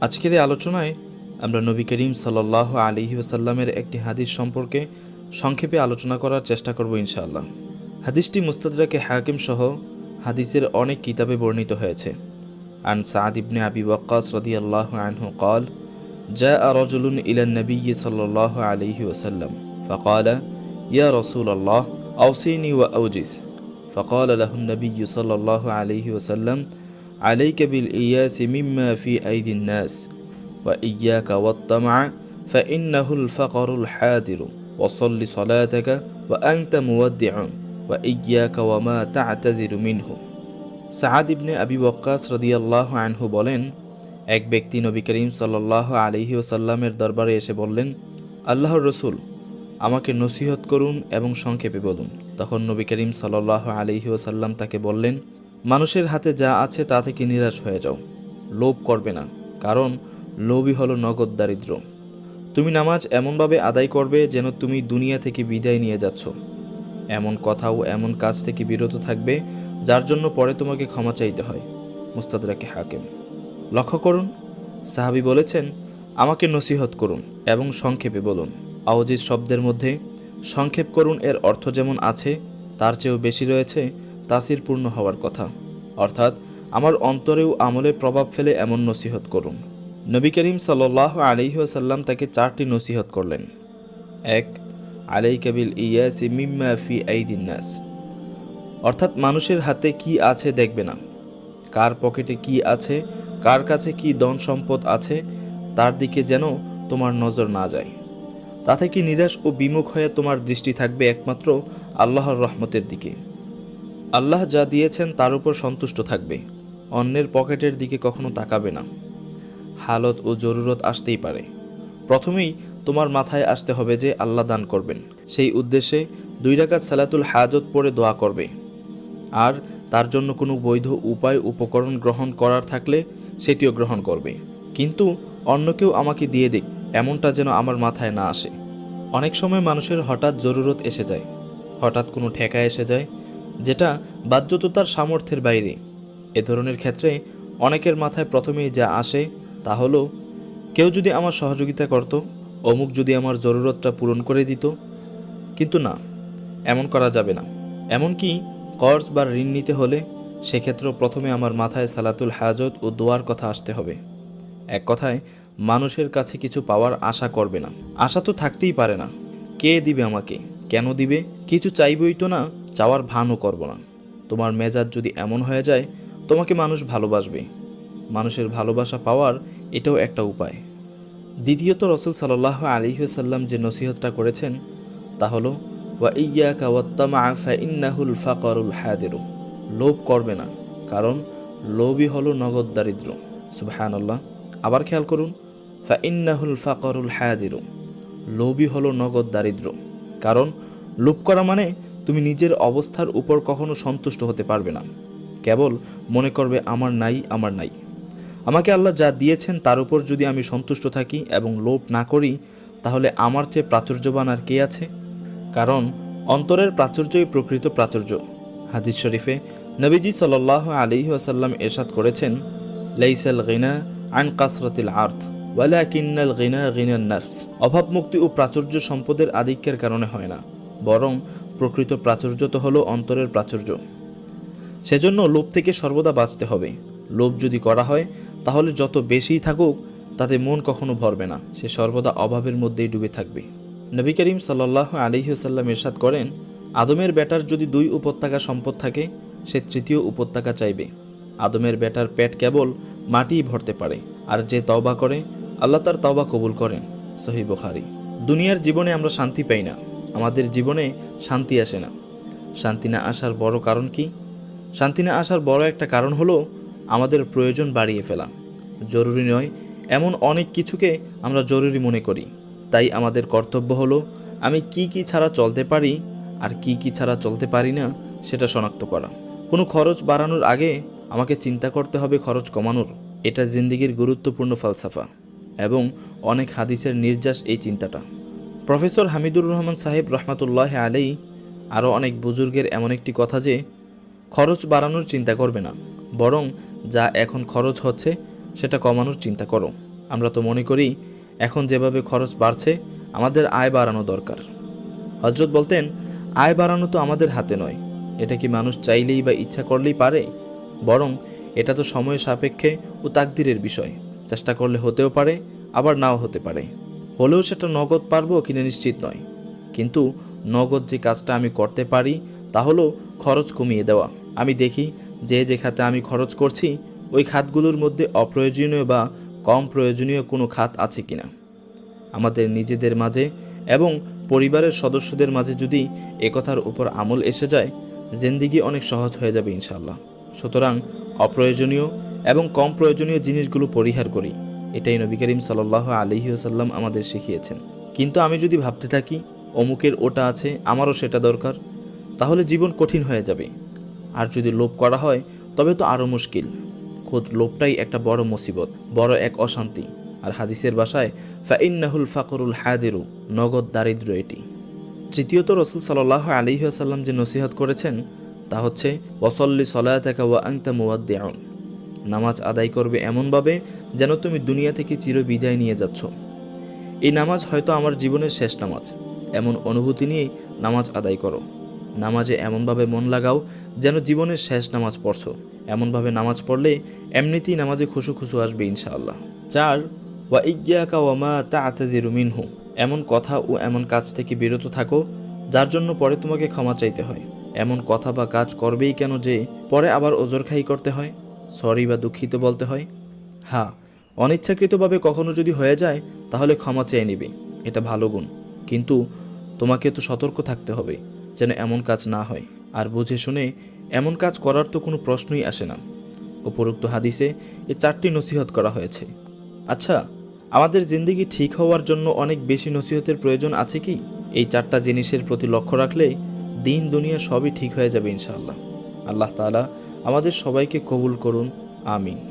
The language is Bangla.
আজকের এই আলোচনায় আমরা নবী করিম সাল্লাহ আলিহি ওসাল্লামের একটি হাদিস সম্পর্কে সংক্ষেপে আলোচনা করার চেষ্টা করব ইনশাআল্লাহ হাদিসটি মুস্তাদরাকে হাকিম সহ হাদিসের অনেক কিতাবে বর্ণিত হয়েছে আন সাদ ইবনে আবি ওয়াক্কাস রদিয়াল্লাহ আনহু قال جاء رجل إلى النبي صلى الله عليه وسلم فقال يا رسول الله أوصيني وأوجز فقال له النبي صلى الله عليه وسلم عليك بالإياس مما في أيدي الناس وإياك والطمع فإنه الفقر الحاضر وصل صلاتك وأنت مودع وإياك وما تعتذر منه সাদ ইবনে আবি ওয়াক্কাস রদিয়াল্লাহ আনহু বলেন এক ব্যক্তি নবী করিম সাল্লাহ আলহি ওসাল্লামের দরবারে এসে বললেন আল্লাহর রসুল আমাকে নসিহত করুন এবং সংক্ষেপে বলুন তখন নবী করিম সাল্লাহ আলহি ওসাল্লাম তাকে বললেন মানুষের হাতে যা আছে তা থেকে নিরাশ হয়ে যাও। লোভ করবে না, কারণ লোভই হলো নগদ দারিদ্র। তুমি নামাজ এমনভাবে আদায় করবে যেন তুমি দুনিয়া থেকে বিদায় নিয়ে যাচ্ছ। এমন কথা ও এমন কাজ থেকে বিরত থাকবে, যার জন্য পরে তোমাকে ক্ষমা চাইতে হয়। মুস্তাদরাকে হাকিম। লক্ষ্য করুন, সাহাবি বলেছেন, আমাকে নসিহত করুন এবং সংক্ষেপে বলুন। আওজিজ শব্দের মধ্যে সংক্ষেপ করুন এর অর্থ যেমন আছে, তার চেয়েও বেশি রয়েছে তাসিরপূর্ণ হওয়ার কথা। অর্থাৎ, আমার অন্তরেও আমলে প্রভাব ফেলে এমন নসিহত করুন। নবী করিম সাল্লাহ আলিহাসাল্লাম তাকে চারটি নসিহত করলেন। এক আলাই কাবিল ইয়াসি মিম্মা ফি অর্থাৎ, মানুষের হাতে কি আছে দেখবে না। কার পকেটে কি আছে, কার কাছে কি ধন সম্পদ আছে, তার দিকে যেন তোমার নজর না যায়। তা থেকে নিরাশ ও বিমুখ হয়ে তোমার দৃষ্টি থাকবে একমাত্র আল্লাহর রহমতের দিকে। আল্লাহ যা দিয়েছেন তার উপর সন্তুষ্ট থাকবে, অন্যের পকেটের দিকে কখনো তাকাবে না। হালত ও জরুরত আসতেই পারে। প্রথমেই তোমার মাথায় আসতে হবে যে আল্লাহ দান করবেন। সেই উদ্দেশ্যে দুই রাকাত সালাতুল হাজত পড়ে দোয়া করবে। আর তার জন্য কোনো বৈধ উপায় উপকরণ গ্রহণ করার থাকলে সেটিও গ্রহণ করবে। কিন্তু অন্য কেউ আমাকে দিয়ে দিক, এমনটা যেন আমার মাথায় না আসে। অনেক সময় মানুষের হঠাৎ জরুরত এসে যায়। হঠাৎ কোনো ঠেকা এসে যায় যেটা বাধ্যতার সামর্থ্যের বাইরে। এ ধরনের ক্ষেত্রে অনেকের মাথায় প্রথমেই যা আসে তা হলো, কেউ যদি আমার সহযোগিতা করত, অমুক যদি আমার জরুরতটা পূরণ করে দিত। কিন্তু না, এমন করা যাবে না। এমনকি কর্জ বা ঋণ নিতে হলে সেক্ষেত্রেও প্রথমে আমার মাথায় সালাতুল হাজত ও দোয়ার কথা আসতে হবে। এক কথায়, মানুষের কাছে কিছু পাওয়ার আশা করবে না। আশা তো থাকতেই পারে না। কে দিবে আমাকে? কেন দিবে? কিছু চাইবই তো না। চাওয়ার ভানও করব না। তোমার মেজাজ যদি এমন হয়ে যায়, তোমাকে মানুষ ভালোবাসবে। মানুষের ভালোবাসা পাওয়ার এটাও একটা উপায়। দ্বিতীয়ত রসুল সাল্লাহ আলিহাসাল্লাম যে নসিহতটা করেছেন, তা হলো, ওয়া ইয়া কাওয়াত্তামা ফা ইন্নাহুল ফাকরুল হাদেরু লোভ করবে না, কারণ লোভই হলো নগদ দারিদ্র। সুবহান আল্লাহ আবার খেয়াল করুন, ফা ইন্নাহুল ফাকরুল হায়াদিরু লোভই হলো নগদ দারিদ্র। কারণ লোভ করা মানে তুমি নিজের অবস্থার উপর কখনো সন্তুষ্ট হতে পারবে না। কেবল মনে করবে, আমার নাই আমার নাই। আমাকে আল্লাহ যা দিয়েছেন তার উপর যদি আমি সন্তুষ্ট থাকি এবং লোভ না করি, তাহলে আমার চেয়ে প্রাচুর্যবান আর কে আছে? কারণ অন্তরের প্রাচুর্যই প্রকৃত প্রাচুর্য। হাদিস শরীফে নবীজি সাল্লাহ আলী আসাল্লাম এরশাদ করেছেন, লাইসাল গিনা আন কাসরতিল আর্থ ওয়ালা কিন্নাল গিনা গিনার নাফস। অভাব মুক্তি ও প্রাচুর্য সম্পদের আধিক্যের কারণে হয় না, বরং প্রকৃত প্রাচুর্য তো হলো অন্তরের প্রাচুর্য। সেজন্য লোভ থেকে সর্বদা বাঁচতে হবে। লোভ যদি করা হয়, তাহলে যত বেশিই থাকুক, তাতে মন কখনো ভরবে না। সে সর্বদা অভাবের মধ্যেই ডুবে থাকবে। নবী করিম সাল্লাহ আলিহাসাল্লাম এরশাদ করেন, আদমের বেটার যদি দুই উপত্যকা সম্পদ থাকে, সে তৃতীয় উপত্যকা চাইবে। আদমের বেটার পেট কেবল মাটিই ভরতে পারে, আর যে তওবা করে, আল্লাহ তার তওবা কবুল করেন। সহি বুখারি। দুনিয়ার জীবনে আমরা শান্তি পাই না। আমাদের জীবনে শান্তি আসে না। শান্তি না আসার বড় কারণ কি? শান্তি না আসার বড় একটা কারণ হলো আমাদের প্রয়োজন বাড়িয়ে ফেলা। জরুরি নয়, এমন অনেক কিছুকে আমরা জরুরি মনে করি। তাই আমাদের কর্তব্য হলো, আমি কি কি ছাড়া চলতে পারি আর কি কি ছাড়া চলতে পারি না, সেটা শনাক্ত করা। কোনো খরচ বাড়ানোর আগে আমাকে চিন্তা করতে হবে খরচ কমানোর। এটা জিন্দিগির গুরুত্বপূর্ণ ফালসাফা এবং অনেক হাদিসের নির্যাস এই চিন্তাটা। প্রফেসর হামিদুর রহমান সাহেব রহমাতুল্লাহ আলাই আরও অনেক বুজুর্গের এমন একটি কথা যে, খরচ বাড়ানোর চিন্তা করবে না, বরং যা এখন খরচ হচ্ছে সেটা কমানোর চিন্তা করো। আমরা তো মনে করি, এখন যেভাবে খরচ বাড়ছে, আমাদের আয় বাড়ানো দরকার। হজরত বলতেন, আয় বাড়ানো তো আমাদের হাতে নয়, এটা কি মানুষ চাইলেই বা ইচ্ছা করলেই পারে? বরং এটা তো সময় সাপেক্ষে ও তাকদিরের বিষয়, চেষ্টা করলে হতেও পারে, আবার নাও হতে পারে। হলেও সেটা নগদ পারব কিনা নিশ্চিত নয়। কিন্তু নগদ যে কাজটা আমি করতে পারি, তা হলো খরচ কমিয়ে দেওয়া। আমি দেখি যে যে খাতে আমি খরচ করছি, ওই খাতগুলোর মধ্যে অপ্রয়োজনীয় বা কম প্রয়োজনীয় কোনো খাত আছে কিনা। আমাদের নিজেদের মাঝে এবং পরিবারের সদস্যদের মাঝে যদি একথার উপর আমল এসে যায়, জিন্দিগি অনেক সহজ হয়ে যাবে ইনশাল্লাহ সুতরাং অপ্রয়োজনীয় এবং কম প্রয়োজনীয় জিনিসগুলো পরিহার করি। এটাই নবী করিম সাল্লাহ আলহি আসাল্লাম আমাদের শিখিয়েছেন। কিন্তু আমি যদি ভাবতে থাকি, অমুকের ওটা আছে, আমারও সেটা দরকার, তাহলে জীবন কঠিন হয়ে যাবে। আর যদি লোভ করা হয়, তবে তো আরও মুশকিল। খোদ লোভটাই একটা বড় মুসিবত, বড় এক অশান্তি। আর হাদিসের বাসায় ফাইন্নাহুল ফাকরুল হায়াদেরু নগদ দারিদ্র এটি। তৃতীয়ত রসুল সাল্লাহ আলিহাসাল্লাম যে নসিহত করেছেন, তা হচ্ছে ওসল্লি সলায়াতাকা ওয়া আংতা মুয়াদ্দিউন নামাজ আদায় করবে এমনভাবে যেন তুমি দুনিয়া থেকে চির বিদায় নিয়ে যাচ্ছ। এই নামাজ হয়তো আমার জীবনের শেষ নামাজ। এমন অনুভূতি নিয়ে নামাজ আদায় করো। নামাজে এমনভাবে মন লাগাও যেন জীবনের শেষ নামাজ পড়ছো। এমনভাবে নামাজ পড়লে এমনিতেই নামাজে খুশু খুশু আসবে ইনশাআল্লাহ। চার, ওয়া ইজ্ঞাকা ওয়ামা তা আতাজিরু মিনহু। এমন কথা ও এমন কাজ থেকে বিরত থাকো, যার জন্য পরে তোমাকে ক্ষমা চাইতে হয়। এমন কথা বা কাজ করবেই কেন যে পরে আবার ওজরখাই করতে হয়? সরি বা দুঃখিত বলতে হয়? হ্যাঁ অনিচ্ছাকৃতভাবে কখনো যদি হয়ে যায়, তাহলে ক্ষমা চেয়ে নিবে। এটা ভালো গুণ। কিন্তু তোমাকে তো সতর্ক থাকতে হবে, যেন এমন কাজ না হয়। আর বুঝে শুনে, এমন কাজ করার তো কোনো প্রশ্নই আসে না। উপরোক্ত হাদিসে এ চারটি নসিহত করা হয়েছে। আচ্ছা আমাদের জিন্দিগি ঠিক হওয়ার জন্য অনেক বেশি নসিহতের প্রয়োজন আছে কি? এই চারটা জিনিসের প্রতি লক্ষ্য রাখলে দিন দুনিয়া সবই ঠিক হয়ে যাবে ইনশাআল্লাহ। আল্লাহ তাআলা আমাদের সবাইকে কবুল করুন আমিন।